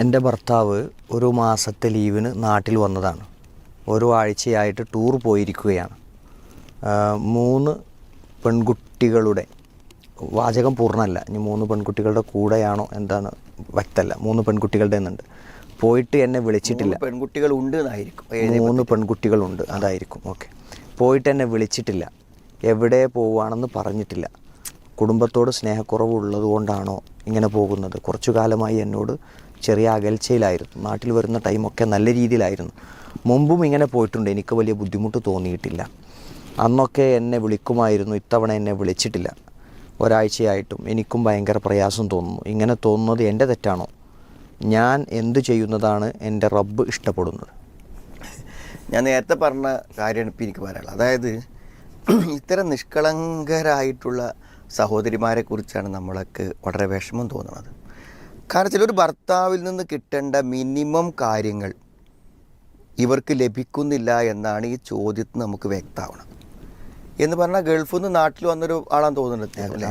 എന്റെ ഭർത്താവ് ഒരു മാസത്തെ ലീവിന് നാട്ടിൽ വന്നതാണ്. ഒരു ആഴ്ചയായിട്ട് ടൂർ പോയിരിക്കുകയാണ്. മൂന്ന് പെൺകുട്ടികളുടെ വാചകം പൂർണമല്ല. ഇനി മൂന്ന് പെൺകുട്ടികളുടെ കൂടെയാണോ എന്താണ് വ്യക്തമല്ല. മൂന്ന് പെൺകുട്ടികളുടെ എന്നുണ്ട്. പോയിട്ട് എന്നെ വിളിച്ചിട്ടില്ല. പെൺകുട്ടികൾ ഉണ്ട് എന്നായിരിക്കും. മൂന്ന് പെൺകുട്ടികളുണ്ട് അതായിരിക്കും. ഓക്കെ. പോയിട്ട് എന്നെ വിളിച്ചിട്ടില്ല. എവിടെ പോവുകയാണെന്ന് പറഞ്ഞിട്ടില്ല. കുടുംബത്തോട് സ്നേഹക്കുറവ് ഉള്ളത് കൊണ്ടാണോ ഇങ്ങനെ പോകുന്നത്? കുറച്ചു കാലമായി എന്നോട് ചെറിയ അകൽച്ചയിലായിരുന്നു. നാട്ടിൽ വരുന്ന ടൈമൊക്കെ നല്ല രീതിയിലായിരുന്നു. മുമ്പും ഇങ്ങനെ പോയിട്ടുണ്ട്. എനിക്ക് വലിയ ബുദ്ധിമുട്ട് തോന്നിയിട്ടില്ല. അന്നൊക്കെ എന്നെ വിളിക്കുമായിരുന്നു. ഇത്തവണ എന്നെ വിളിച്ചിട്ടില്ല. ഒരാഴ്ചയായിട്ടും എനിക്കും ഭയങ്കര പ്രയാസം തോന്നുന്നു. ഇങ്ങനെ തോന്നുന്നത് എന്റെ തെറ്റാണോ? ഞാൻ എന്തു ചെയ്യുന്നതാണ് എന്റെ റബ്ബ് ഇഷ്ടപ്പെടുന്നത്? ഞാൻ നേരത്തെ പറഞ്ഞ കാര്യമാണ് ഇപ്പം എനിക്ക് പറയാനുള്ളത്. അതായത് ഇത്തരം നിഷ്കളങ്കരായിട്ടുള്ള സഹോദരിമാരെ കുറിച്ചാണ് നമ്മളൊക്കെ വളരെ വിഷമം തോന്നുന്നത്. കാരണം വെച്ചാൽ ഒരു ഭർത്താവിൽ നിന്ന് കിട്ടേണ്ട മിനിമം കാര്യങ്ങൾ ഇവർക്ക് ലഭിക്കുന്നില്ല എന്നാണ് ഈ ചോദ്യത്തിൽ നമുക്ക് വ്യക്തമാവണം എന്ന് പറഞ്ഞാൽ ഗൾഫിൽ നിന്ന് നാട്ടിൽ വന്നൊരു ആളാന്ന് തോന്നുന്നുണ്ട്.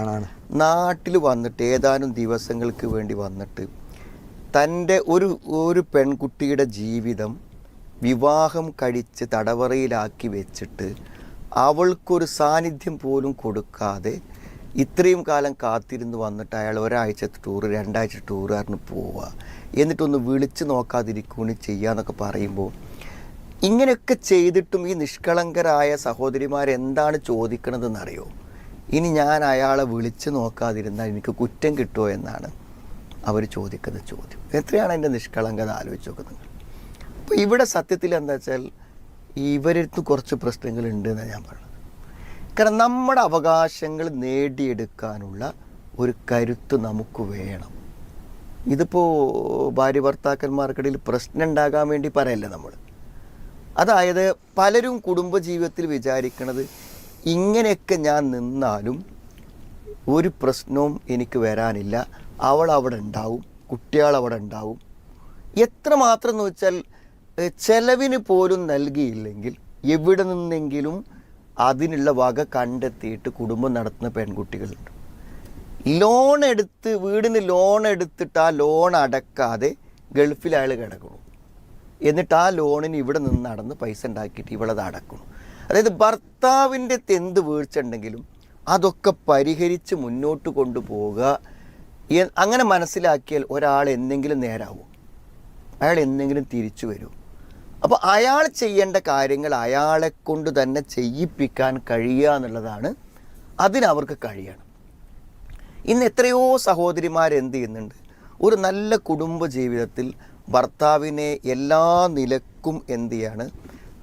നാട്ടിൽ വന്നിട്ട് ഏതാനും ദിവസങ്ങൾക്ക് വേണ്ടി വന്നിട്ട് തന്റെ ഒരു ഒരു പെൺകുട്ടിയുടെ ജീവിതം വിവാഹം കഴിച്ച് തടവറയിലാക്കി വെച്ചിട്ട് അവൾക്കൊരു സാന്നിധ്യം പോലും കൊടുക്കാതെ ഇത്രയും കാലം കാത്തിരുന്ന് വന്നിട്ട് അയാൾ ഒരാഴ്ചത്തെ ടൂറ് രണ്ടാഴ്ച ടൂറുകാരന് പോവുക എന്നിട്ടൊന്ന് വിളിച്ച് നോക്കാതിരിക്കുകയാണ് ചെയ്യാന്നൊക്കെ പറയുമ്പോൾ ഇങ്ങനെയൊക്കെ ചെയ്തിട്ടും ഈ നിഷ്കളങ്കരായ സഹോദരിമാരെന്താണ് ചോദിക്കണതെന്നറിയോ? ഇനി ഞാൻ അയാളെ വിളിച്ച് നോക്കാതിരുന്നാൽ എനിക്ക് കുറ്റം കിട്ടുമോ എന്നാണ് അവർ ചോദിക്കുന്ന ചോദ്യം. എത്രയാണ് എന്റെ നിഷ്കളങ്കത ആലോചിച്ച് നോക്കുന്നത് അപ്പോൾ ഇവിടെ സത്യത്തിൽ എന്താ വെച്ചാൽ ഇവരടുത്ത് കുറച്ച് പ്രശ്നങ്ങളുണ്ട് എന്നാണ് ഞാൻ പറഞ്ഞത് കാരണം നമ്മുടെ അവകാശങ്ങൾ നേടിയെടുക്കാനുള്ള ഒരു കരുത്ത് നമുക്ക് വേണം. ഇതിപ്പോൾ ഭാര്യ ഭർത്താക്കന്മാർക്കിടയിൽ പ്രശ്നം ഉണ്ടാകാൻ വേണ്ടി പറയല്ല നമ്മൾ അതായത് പലരും കുടുംബജീവിതത്തിൽ വിചാരിക്കണത് ഇങ്ങനെയൊക്കെ ഞാൻ നിന്നാലും ഒരു പ്രശ്നവും എനിക്ക് വരാനില്ല. അവൾ അവിടെ ഉണ്ടാവും കുട്ടികൾ അവിടെ ഉണ്ടാവും. എത്രമാത്രം എന്ന് വെച്ചാൽ ചെലവിന് പോലും നൽകിയില്ലെങ്കിൽ എവിടെ നിന്നെങ്കിലും അതിനുള്ള വക കണ്ടെത്തിയിട്ട് കുടുംബം നടത്തുന്ന പെൺകുട്ടികളുണ്ട്. ലോൺ എടുത്ത് വീടിന് ലോൺ എടുത്തിട്ട് ആ ലോൺ അടക്കാതെ ഗൾഫിൽ അയാൾ കിടക്കണം എന്നിട്ട് ആ ലോണിന് ഇവിടെ നിന്ന് നടന്ന് പൈസ ഉണ്ടാക്കിയിട്ട് ഇവളത് അടക്കണം അതായത് ഭർത്താവിന്റെ തെന്ത് വീഴ്ച ഉണ്ടെങ്കിലും അതൊക്കെ പരിഹരിച്ച് മുന്നോട്ട് കൊണ്ടുപോകുക അങ്ങനെ മനസ്സിലാക്കിയാൽ ഒരാൾ എന്തെങ്കിലും നേരാവും. അയാൾ എന്തെങ്കിലും തിരിച്ചു വരും. അപ്പോൾ അയാൾ ചെയ്യേണ്ട കാര്യങ്ങൾ അയാളെ കൊണ്ട് തന്നെ ചെയ്യിപ്പിക്കാൻ കഴിയുക എന്നുള്ളതാണ് അതിനവർക്ക് കഴിയണം. ഇന്ന് എത്രയോ സഹോദരിമാർ എന്ത് ചെയ്യുന്നുണ്ട്? ഒരു നല്ല കുടുംബ ജീവിതത്തിൽ ഭർത്താവിനെ എല്ലാ നിലക്കും എന്ത് ചെയ്യാണ്?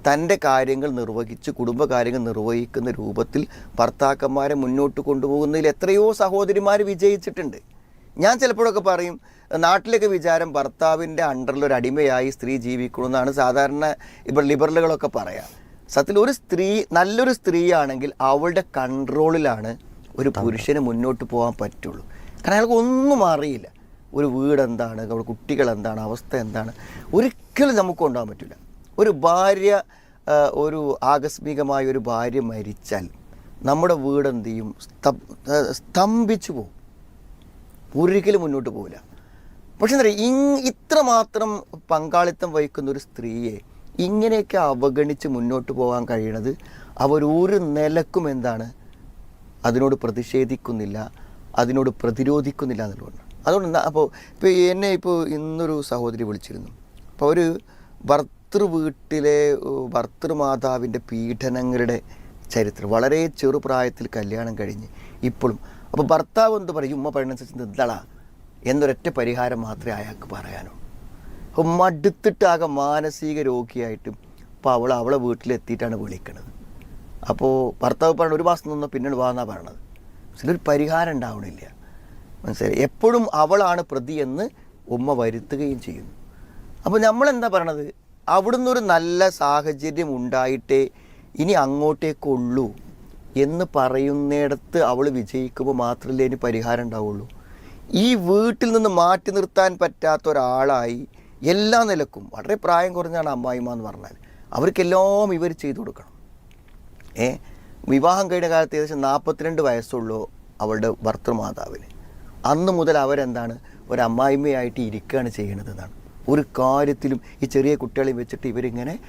തന്റെ കാര്യങ്ങൾ നിർവഹിച്ച് കുടുംബകാര്യങ്ങൾ നിർവഹിക്കുന്ന രൂപത്തിൽ ഭർത്താക്കന്മാരെ മുന്നോട്ട് കൊണ്ടുപോകുന്നതിൽ എത്രയോ സഹോദരിമാർ വിജയിച്ചിട്ടുണ്ട്. ഞാൻ ചിലപ്പോഴൊക്കെ പറയും നാട്ടിലൊക്കെ വിചാരം ഭർത്താവിന്റെ അണ്ടറിൽ ഒരു അടിമയായി സ്ത്രീ ജീവിക്കണമെന്നാണ് സാധാരണ ഇപ്പോൾ ലിബറലുകളൊക്കെ പറയാം. സത്യത്തിൽ ഒരു സ്ത്രീ നല്ലൊരു സ്ത്രീയാണെങ്കിൽ അവളുടെ കൺട്രോളിലാണ് ഒരു പുരുഷന് മുന്നോട്ട് പോകാൻ പറ്റുള്ളൂ. കാരണം അയാൾക്ക് ഒന്നും അറിയില്ല ഒരു വീട് എന്താണ് അവിടെ കുട്ടികൾ എന്താണ് അവസ്ഥ എന്താണ് ഒരിക്കലും നമുക്ക് കൊണ്ടുപോകാൻ പറ്റില്ല. ഒരു ഭാര്യ ഒരു ആകസ്മികമായ ഒരു ഭാര്യ മരിച്ചാൽ നമ്മുടെ വീട് എന്ത് ചെയ്യും? സ്തം- സ്തംഭിച്ചു പോകും. ഒരിക്കലും മുന്നോട്ട് പോകില്ല പക്ഷെ എന്താ പറയുക ഇങ് ഇത്രമാത്രം പങ്കാളിത്തം വഹിക്കുന്ന ഒരു സ്ത്രീയെ ഇങ്ങനെയൊക്കെ അവഗണിച്ച് മുന്നോട്ട് പോകാൻ കഴിയണത് അവർ ഒരു നിലക്കും എന്താണ് അതിനോട് പ്രതിഷേധിക്കുന്നില്ല അതിനോട് പ്രതിരോധിക്കുന്നില്ല എന്നുള്ളതാണ്. അതുകൊണ്ട് അപ്പോൾ ഇപ്പോൾ എന്നെ ഇപ്പോൾ ഇന്നൊരു സഹോദരി വിളിച്ചിരുന്നു. അപ്പോൾ ഒരു ഭർത്തൃ വീട്ടിലെ ഭർത്തൃമാതാവിന്റെ പീഡനങ്ങളുടെ ചരിത്രം വളരെ ചെറുപ്രായത്തിൽ കല്യാണം കഴിഞ്ഞ് ഇപ്പോഴും അപ്പോൾ ഭർത്താവ് എന്ത് പറയും? ഉമ്മ പറയുന്നതനുസരിച്ച് നിന്നള എന്നൊരൊറ്റ പരിഹാരം മാത്രമേ അയാൾക്ക് പറയാനുള്ളൂ അപ്പോൾ മടുത്തിട്ടാകെ മാനസിക രോഗിയായിട്ടും അപ്പോൾ അവൾ അവളെ വീട്ടിലെത്തിയിട്ടാണ് വിളിക്കണത്. അപ്പോൾ ഭർത്താവ് പറഞ്ഞ ഒരു മാസം നിന്നോ പിന്നീട് വാന്നാ പറയണത് ഇതിലൊരു പരിഹാരം ഉണ്ടാവണില്ല. മനസ്സിലായി? എപ്പോഴും അവളാണ് പ്രതി എന്ന് ഉമ്മ വരുത്തുകയും ചെയ്യുന്നു. അപ്പോൾ നമ്മളെന്താ പറയണത്? അവിടുന്ന് ഒരു നല്ല സാഹചര്യം ഉണ്ടായിട്ടേ ഇനി അങ്ങോട്ടേക്കുള്ളൂ. എന്ന് പറയുന്നിടത്ത് അവൾ വിജയിക്കുമ്പോൾ മാത്രമല്ലേ ഇനി പരിഹാരം ഉണ്ടാവുള്ളൂ. ഈ വീട്ടിൽ നിന്ന് മാറ്റി നിർത്താൻ പറ്റാത്ത ഒരാളായി എല്ലാ നിലക്കും വളരെ പ്രായം കുറഞ്ഞാണ് അമ്മായിമ്മ എന്ന് പറഞ്ഞാൽ. അവർക്കെല്ലാം ഇവർ ചെയ്തു കൊടുക്കണം. ഏ? വിവാഹം കഴിഞ്ഞ കാലത്ത് ഏകദേശം നാൽപ്പത്തിരണ്ട് വയസ്സുള്ളൂ അവളുടെ ഭർത്തൃമാതാവിന് അന്ന് മുതൽ അവരെന്താണ്? ഒരു അമ്മായിമ്മയായിട്ട് ഇരിക്കുകയാണ് ചെയ്യണത് എന്നാണ്. ഒരു കാര്യത്തിലും ഈ ചെറിയ കുട്ടികളെയും വെച്ചിട്ട് ഇവരിങ്ങനെ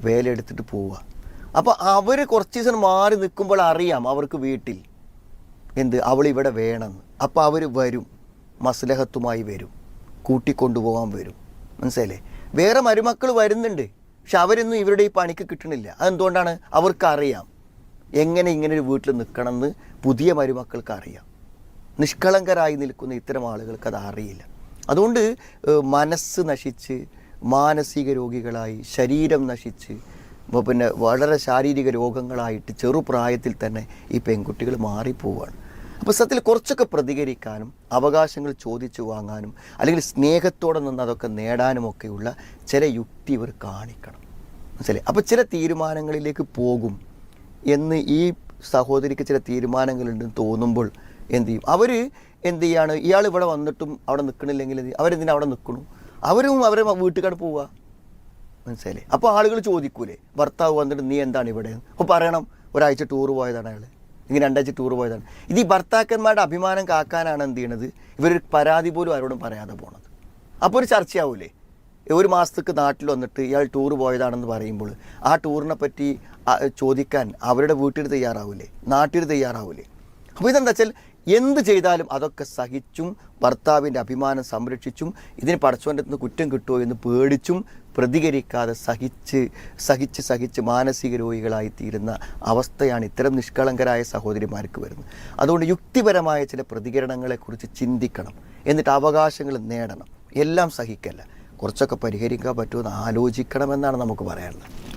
വേലയെടുത്തിട്ട് പോവുക. അപ്പോൾ അവർ കുറച്ച് ദിവസം മാറി നിൽക്കുമ്പോൾ അറിയാം അവർക്ക് വീട്ടിൽ എന്ത് അവളിവിടെ വേണമെന്ന്. അപ്പോൾ അവർ വരും. മസ്ലഹത്തുമായി വരും. കൂട്ടിക്കൊണ്ടുപോകാൻ വരും. മനസ്സിലല്ലേ വേറെ മരുമക്കൾ വരുന്നുണ്ട്. പക്ഷെ അവരൊന്നും ഇവരുടെ ഈ പണിക്ക് കിട്ടണില്ല. അതെന്തുകൊണ്ടാണ്? അവർക്കറിയാം. എങ്ങനെ ഇങ്ങനെ ഒരു വീട്ടിൽ നിൽക്കണം എന്ന് പുതിയ മരുമക്കൾക്ക് അറിയാം നിഷ്കളങ്കരായി നിൽക്കുന്ന ഇത്തരം ആളുകൾക്ക് അത് അറിയില്ല. അതുകൊണ്ട് മനസ്സ് നശിച്ച് മാനസിക രോഗികളായി ശരീരം നശിച്ച് പിന്നെ വളരെ ശാരീരിക രോഗങ്ങളായിട്ട് ചെറുപ്രായത്തിൽ തന്നെ ഈ പെൺകുട്ടികൾ മാറിപ്പോവാണ്. അപ്പോൾ സത്യത്തിൽ കുറച്ചൊക്കെ പ്രതികരിക്കാനും അവകാശങ്ങൾ ചോദിച്ചു വാങ്ങാനും അല്ലെങ്കിൽ സ്നേഹത്തോടെ നിന്ന് അതൊക്കെ നേടാനുമൊക്കെയുള്ള ചില യുക്തി ഇവർ കാണിക്കണം. മനസ്സിലായി? അപ്പോൾ ചില തീരുമാനങ്ങളിലേക്ക് പോകും എന്ന് ഈ സഹോദരിക്ക് ചില തീരുമാനങ്ങളുണ്ടെന്ന് തോന്നുമ്പോൾ എന്ത് ചെയ്യും? അവർ എന്ത് ചെയ്യാണ്? ഇയാൾ ഇവിടെ വന്നിട്ടും അവിടെ നിൽക്കണില്ലെങ്കിൽ അവരെന്തിനാണ് അവരെന്തിനാ അവിടെ നിൽക്കണു? അവരും അവരെ വീട്ടുകാർ പോവുക. മനസ്സിലായില്ലേ? അപ്പോൾ ആളുകൾ ചോദിക്കൂലേ ഭർത്താവ് വന്നിട്ട് നീ എന്താണ് ഇവിടെ? അപ്പോൾ പറയണം ഒരാഴ്ച ടൂർ പോയതാണ് അയാൾ ഇങ്ങനെ രണ്ടാഴ്ച ടൂർ പോയതാണ്. ഇത് ഈ ഭർത്താക്കന്മാരുടെ അഭിമാനം കാക്കാനാണ് എന്ത് ചെയ്യണത്? ഇവർ പരാതി പോലും ആരോടും പറയാതെ പോണത്. അപ്പോൾ ഒരു ചർച്ചയാവൂലേ? ഒരു മാസത്തേക്ക് നാട്ടിൽ വന്നിട്ട് ഇയാൾ ടൂർ പോയതാണെന്ന് പറയുമ്പോൾ ആ ടൂറിനെ പറ്റി ചോദിക്കാൻ അവരുടെ വീട്ടിൽ തയ്യാറാവൂലേ? നാട്ടിൽ തയ്യാറാവൂലേ? അപ്പോൾ ഇതെന്താ വെച്ചാൽ എന്ത് ചെയ്താലും അതൊക്കെ സഹിച്ചും ഭർത്താവിന്റെ അഭിമാനം സംരക്ഷിച്ചും ഇതിന് പടച്ചവന്റെ നിന്ന് കുറ്റം കിട്ടുമോ എന്ന് പേടിച്ചും പ്രതികരിക്കാതെ സഹിച്ച് സഹിച്ച് സഹിച്ച് മാനസിക രോഗികളായി തീരുന്ന അവസ്ഥയാണ് ഇത്തരം നിഷ്കളങ്കരായ സഹോദരിമാർക്ക് വരുന്നത്. അതുകൊണ്ട് യുക്തിപരമായ ചില പ്രതികരണങ്ങളെക്കുറിച്ച് ചിന്തിക്കണം. എന്നിട്ട് അവകാശങ്ങൾ നേടണം. എല്ലാം സഹിക്കല്ല. കുറച്ചൊക്കെ പരിഹരിക്കാൻ പറ്റുമെന്ന് ആലോചിക്കണമെന്നാണ് നമുക്ക് പറയാനുള്ളത്.